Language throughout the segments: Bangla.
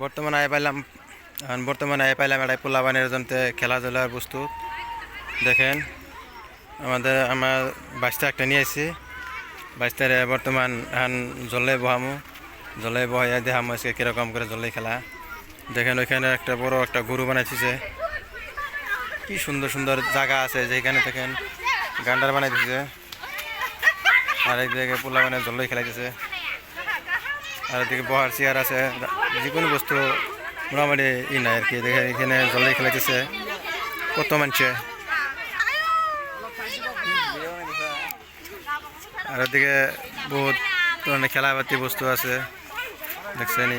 বর্তমানে আয় পাইলাম বর্তমানে আয় পাইলাম একটা পোলাবানের জন্য খেলাধুলার বস্তু। দেখেন, আমাদের, আমার বাচ্চা একটা নিয়ে আসছি বাচ্চারে বর্তমান এখন জলে বহামু। জলে বহাইয়া দেখামু আজকে কীরকম করে জলে খেলা। দেখেন ওইখানে একটা বড় একটা গরু বানাইছে কি সুন্দর সুন্দর জায়গা আছে যেখানে দেখেন, গান্ডার বানাই দিছে আর একদিকে পোলা মানে জলে খেলাইতেছে। আর এদিকে বহার চেয়ার আছে। যে কোনো বস্তু মোটামুটি ই নাই আর কি। দেখেন এখানে জলে খেলাইতেছে। কত মানছে? আর এদিকে বহুত ধরনের খেলাপাতি বস্তু আছে। দেখছেন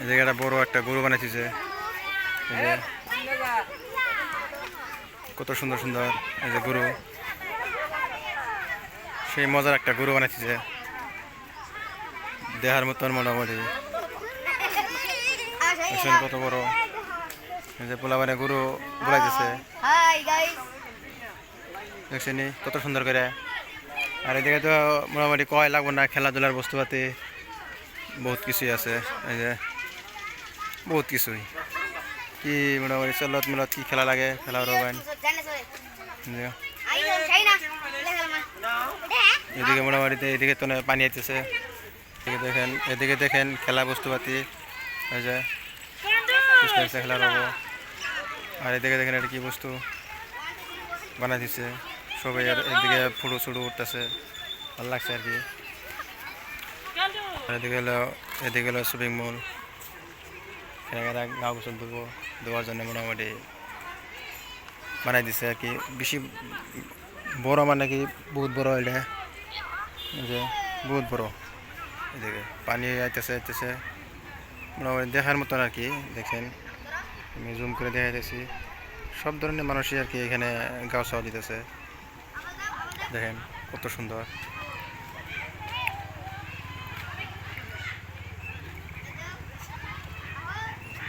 এদিকে একটা বড় একটা গরু বানাইছে কত সুন্দর সুন্দর এই যে গরু। সেই মজার একটা গরু বানাইছে দেহার মতন মোটামুটি। দেখছেন কত বড়? যে পোলা মানে গরু বুলাইতেছে। দেখছেন? কত সুন্দর করে। আর এদিকে তো মোটামুটি কয় লাগবো না খেলাধুলার বস্তুপাতি বহুত কিছুই আছে। এই যে বহুত কিছুই। কি মোটামুটি চলত মেলত কি খেলা লাগে খেলা রবেন এদিকে মোটামুটিতে এদিকে তো পানি আইতেছে। এদিকে দেখেন এদিকে দেখেন খেলা বস্তুপাতি। এই যে খেলা রব আর এদিকে দেখেন এটা কি বস্তু? বানাই দিছে। সবাই আর এদিকে ফুটো ছুটো উঠতেছে ভালো লাগছে আর কি। আর এদিকে হলো এদিকে হলো শপিং মল এখানে গাও গোসল দেবো, দেওয়ার জন্য মোটামুটি বানাই দিছে আর কি। বেশি বড় মানে কি, বহুত বড় এটা। যে, বহুত বড়। এদিকে পানি আইতেছে আইতেছে। মোটামুটি দেখার মতন আর কি, দেখেন। আমি জুম করে দেখাইতেছি। সব ধরনের মানুষই আর কি এখানে গাও চাওয়া দিতেছে। দেখেন, কত সুন্দর।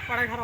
ঘর ঘর